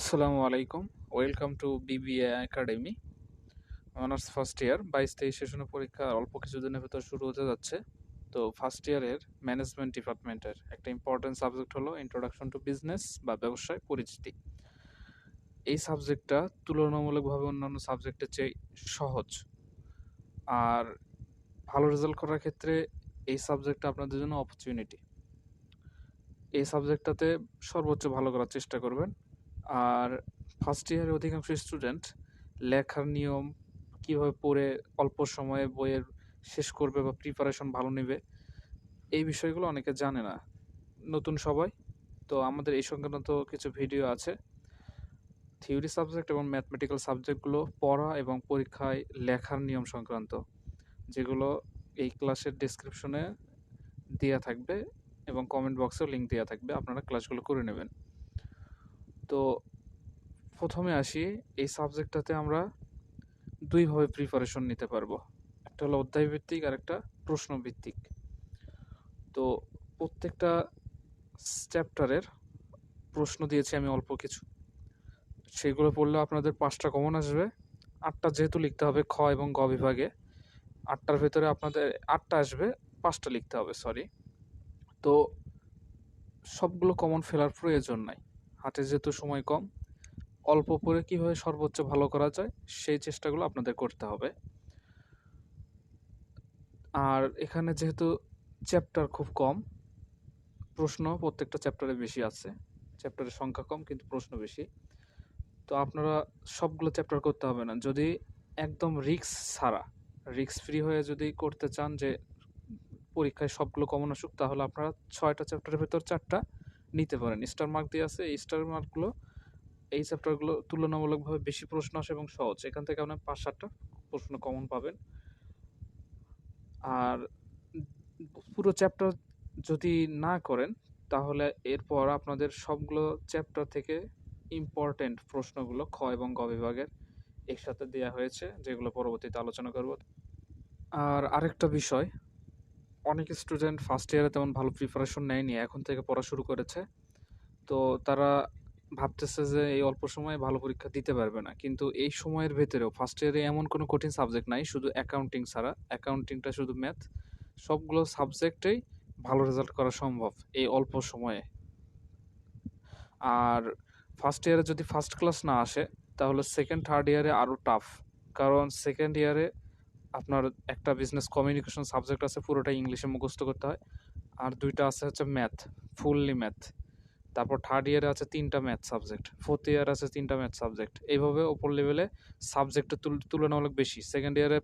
আসসালামু আলাইকুম। Welcome to BBA academy honours first year বাইশ তেইশ সেশনের পরীক্ষা অল্প কিছুদিনের ভেতর শুরু হতে যাচ্ছে। তো ফার্স্ট ইয়ারের ম্যানেজমেন্ট ডিপার্টমেন্টের একটা ইম্পর্টেন্ট সাবজেক্ট হলো ইন্ট্রোডাকশন টু বিজনেস বা ব্যবসায় পরিচিতি। এই সাবজেক্টটা তুলনামূলকভাবে অন্যান্য সাবজেক্টের চেয়ে সহজ। আর ভালো রেজাল্ট করার ক্ষেত্রে এই সাবজেক্টটা আপনাদের জন্য অপরচুনিটি এই সাবজেক্টটাতে সর্বোচ্চ ভালো করার চেষ্টা করবেন। আর ফার্স্ট ইয়ারের অধিকাংশ স্টুডেন্ট লেখার নিয়ম কীভাবে পড়ে, অল্প সময়ে বইয়ের শেষ করবে বা প্রিপারেশন ভালো নেবে, এই বিষয়গুলো অনেকে জানে না। নতুন সবাই, তো আমাদের এই সংক্রান্ত কিছু ভিডিও আছে। থিওরি সাবজেক্ট এবং ম্যাথমেটিক্যাল সাবজেক্টগুলো পড়া এবং পরীক্ষায় লেখার নিয়ম সংক্রান্ত, যেগুলো এই ক্লাসের ডিসক্রিপশনে দেওয়া থাকবে এবং কমেন্ট বক্সেও লিঙ্ক দেওয়া থাকবে, আপনারা ক্লাসগুলো করে নেবেন। তো প্রথমে আসি, এই সাবজেক্টটাতে আমরা দুইভাবে প্রিপারেশন নিতে পারব। একটা হলো অধ্যায় ভিত্তিক আর একটা প্রশ্ন ভিত্তিক তো প্রত্যেকটা চ্যাপ্টারের প্রশ্ন দিয়েছি আমি অল্প কিছু। সেগুলো পড়লে আপনাদের পাঁচটা কমন আসবে। আটটা যেহেতু লিখতে হবে খ এবং গ বিভাগে, আটটার ভেতরে আপনাদের আটটা আসবে, পাঁচটা লিখতে হবে সরি তো সবগুলো কমন ফেলার প্রয়োজন নাই। হাতে যেহেতু সময় কম, অল্প পরে কীভাবে সর্বোচ্চ ভালো করা যায় সেই চেষ্টাগুলো আপনাদের করতে হবে। আর এখানে যেহেতু চ্যাপ্টার খুব কম, প্রশ্ন প্রত্যেকটা চ্যাপ্টারে বেশি আছে। চ্যাপ্টারের সংখ্যা কম, কিন্তু প্রশ্ন বেশি। তো আপনারা সবগুলো চ্যাপ্টার করতে হবে না। যদি একদম রিক্স ছাড়া রিক্স ফ্রি হয়ে যদি করতে চান যে পরীক্ষায় সবগুলো কমন আসুক, তাহলে আপনারা ছয়টা চ্যাপ্টারের ভেতর চারটা নিতে পারেন। স্টার মার্ক দিয়ে আছে, এই স্টার মার্কগুলো এই চ্যাপ্টারগুলো তুলনামূলকভাবে বেশি প্রশ্ন আসে এবং সহজ। এখান থেকে আপনার পাঁচ, সাতটা প্রশ্ন কমন পাবেন। আর পুরো চ্যাপ্টার যদি না করেন, তাহলে এরপর আপনাদের সবগুলো চ্যাপ্টার থেকে ইম্পর্টেন্ট প্রশ্নগুলো খ এবং গ বিভাগের একসাথে দেওয়া হয়েছে, যেগুলো পরবর্তীতে আলোচনা করব। আর আরেকটা বিষয় অনেক স্টুডেন্ট ফার্স্ট ইয়ারে তেমন ভালো প্রিপারেশন নেয়নি, এখন থেকে পড়া শুরু করেছে। তো তারা ভাবতেছে যে এই অল্প সময়ে ভালো পরীক্ষা দিতে পারবে না। কিন্তু এই সময়ের ভেতরেও ফার্স্ট ইয়ারে এমন কোনো কঠিন সাবজেক্ট নাই, শুধু অ্যাকাউন্টিং ছাড়া। অ্যাকাউন্টিংটা শুধু ম্যাথ সবগুলো সাবজেক্টেই ভালো রেজাল্ট করা সম্ভব এই অল্প সময়ে। আর ফার্স্ট ইয়ারে যদি ফার্স্ট ক্লাস না আসে, তাহলে সেকেন্ড থার্ড ইয়ারে আরও টাফ কারণ সেকেন্ড ইয়ারে আপনার একটা বিজনেস কমিউনিকেশন সাবজেক্ট আছে পুরোটা ইংলিশে মুখস্থ করতে হয়। আর দুইটা আছে হচ্ছে ম্যাথ ফুললি ম্যাথ তারপর থার্ড ইয়ারে আছে তিনটা ম্যাথ সাবজেক্ট ফোর্থ ইয়ার আছে তিনটা ম্যাথ সাবজেক্ট এইভাবে ওপর লেভেলে সাবজেক্টের তুলনামূলক বেশি। সেকেন্ড ইয়ারে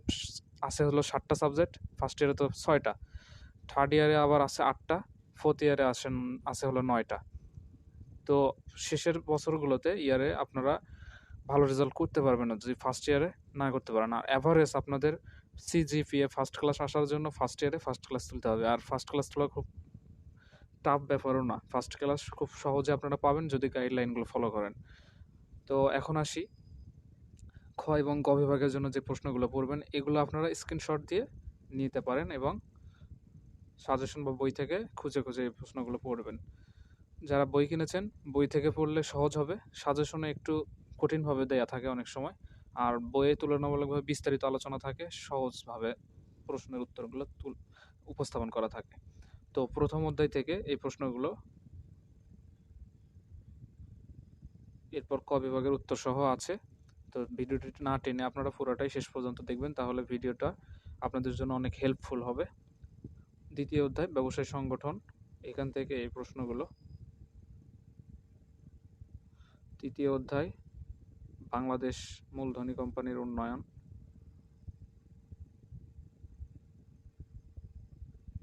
আছে হলো সাতটা সাবজেক্ট ফার্স্ট ইয়ারে তো ছয়টা। থার্ড ইয়ারে আবার আছে আটটা ফোর্থ ইয়ারে আসেন, আছে হলো নয়টা। তো শেষের বছরগুলোতে ইয়ারে আপনারা ভালো রেজাল্ট করতে পারবেন না, যদি ফার্স্ট ইয়ারে না করতে পারেন। আর অ্যাভারেজ আপনাদের সিজিপিএ ফার্স্ট ক্লাস আসার জন্য ফার্স্ট ইয়ারে ফার্স্ট ক্লাস তুলতে হবে। আর ফার্স্ট ক্লাস তোলা খুব টাফ ব্যাপারও না। ফার্স্ট ক্লাস খুব সহজে আপনারা পাবেন যদি গাইডলাইনগুলো ফলো করেন। তো এখন আসি খ এবং গ বিভাগের জন্য যে প্রশ্নগুলো পড়বেন, এগুলো আপনারা স্ক্রিনশট দিয়ে নিতে পারেন এবং সাজেশন বা বই থেকে খুঁজে খুঁজে এই প্রশ্নগুলো পড়বেন। যারা বই কিনেছেন, বই থেকে পড়লে সহজ হবে। সাজেশনে একটু কঠিনভাবে দেয়া থাকে অনেক সময়। আর বইয়ে তুলনামূলকভাবে বিস্তারিত আলোচনা থাকে, সহজভাবে প্রশ্নের উত্তরগুলো উপস্থাপন করা থাকে। তো প্রথম অধ্যায় থেকে এই প্রশ্নগুলো এরপর ক বিভাগের উত্তর সহ আছে। তো ভিডিওটি না টেনে আপনারা পুরোটাই শেষ পর্যন্ত দেখবেন, তাহলে ভিডিওটা আপনাদের জন্য অনেক হেল্পফুল হবে। দ্বিতীয় অধ্যায়, ব্যবসায় সংগঠন। এখান থেকে এই প্রশ্নগুলো। তৃতীয় অধ্যায় বাংলাদেশ মূলধনী কোম্পানির উন্নয়ন।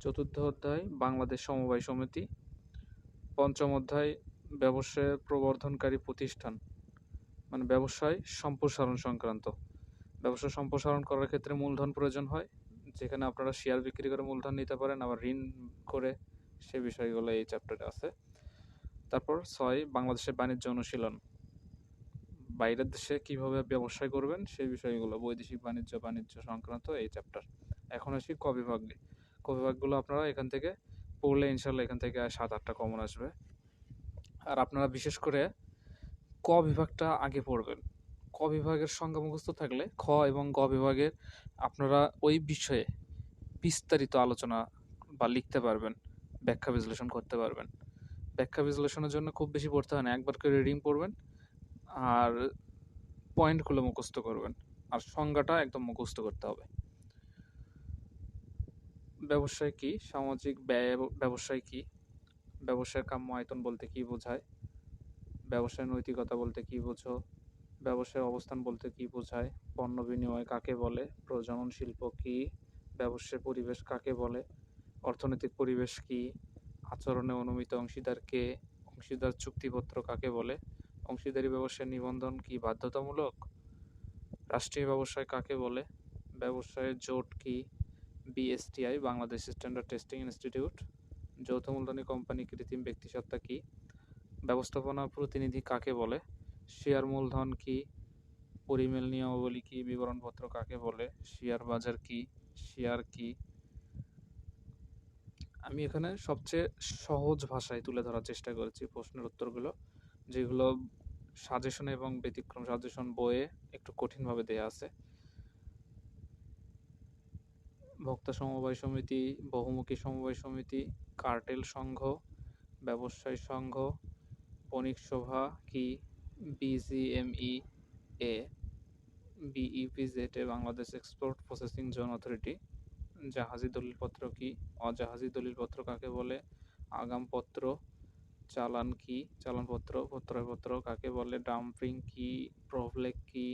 চতুর্থ অধ্যায়, বাংলাদেশ সমবায় সমিতি। পঞ্চম অধ্যায় ব্যবসায় প্রবর্ধনকারী প্রতিষ্ঠান মানে ব্যবসায় সম্প্রসারণ সংক্রান্ত। ব্যবসা সম্প্রসারণ করার ক্ষেত্রে মূলধন প্রয়োজন হয়, যেখানে আপনারা শেয়ার বিক্রি করে মূলধন নিতে পারেন, আবার ঋণ করে সে বিষয়গুলো এই চ্যাপ্টারে আছে। তারপর ছয়, বাংলাদেশের বাণিজ্য অনুশীলন। বাইরের দেশে কীভাবে ব্যবসায় করবেন, সেই বিষয়গুলো, বৈদেশিক বাণিজ্য বাণিজ্য সংক্রান্ত এই চ্যাপ্টার এখন আসি ক বিভাগে ক বিভাগগুলো আপনারা এখান থেকে পড়লে ইনশাল্লাহ এখান থেকে সাত আটটা কমন আসবে। আর আপনারা বিশেষ করে ক বিভাগটা আগে পড়বেন। ক বিভাগের সংজ্ঞা মুখস্থ থাকলে খ এবং গ বিভাগের আপনারা ওই বিষয়ে বিস্তারিত আলোচনা বা লিখতে পারবেন, ব্যাখ্যা বিশ্লেষণ করতে পারবেন। ব্যাখ্যা বিশ্লেষণের জন্য খুব বেশি পড়তে হয় না, একবার করে রিডিং পড়বেন। আর পয়েন্টগুলো মুখস্থ করবেন। আর সংজ্ঞাটা একদম মুখস্থ করতে হবে। ব্যবসায় কি? সামাজিক ব্যয় ব্যবসায় কি? ব্যবসায়ের কাম্য আয়তন বলতে কি বোঝায়? ব্যবসায় নৈতিকতা বলতে কি বোঝো? ব্যবসায় অবস্থান বলতে কি বোঝায়? পণ্য বিনিময় কাকে বলে? প্রজনন শিল্প কি? ব্যবসায় পরিবেশ কাকে বলে? অর্থনৈতিক পরিবেশ কি? আচরণে অনুমিত অংশীদার কে? অংশীদার চুক্তিপত্র কাকে বলে? অংশীদারি ব্যবসায় নিবন্ধন কি বাধ্যতামূলক? রাষ্ট্রীয় ব্যবসায় কাকে বলে? ব্যবসায়ের জোট কি? BSTI, Bangladesh standard testing institute. যৌথ মূলধনী কোম্পানি কৃত্রিম ব্যক্তিসত্তা কি? ব্যবস্থাপনা প্রতিনিধি কাকে বলে? শেয়ার মূলধন কি? পরিমেল নিয়মাবলী কি? বিবরণপত্র কাকে বলে? শেয়ার বাজার কি? শেয়ার কি? আমি এখানে সবচেয়ে সহজ ভাষায় তুলে ধরার চেষ্টা করেছি প্রশ্নের উত্তরগুলো। যেগুলো সাজেশন এবং ব্যতিক্রম সাজেশন বইয়ে একটু কঠিনভাবে দেয়া আছে। ভোক্তা সমবায় সমিতি, বহুমুখী সমবায় সমিতি, কার্টেল সংঘ, ব্যবসায়ী সংঘ, বণিক সভা কি BGMEA BEPZA, Bangladesh export processing zone authority জাহাজি দলিলপত্র কি, অজাহাজি দলিলপত্র কাকে বলে, আগামপত্র চালান কি? চালানপত্র পত্র কাকে বলে? ডাম্পিং কি? প্রভলেক কি?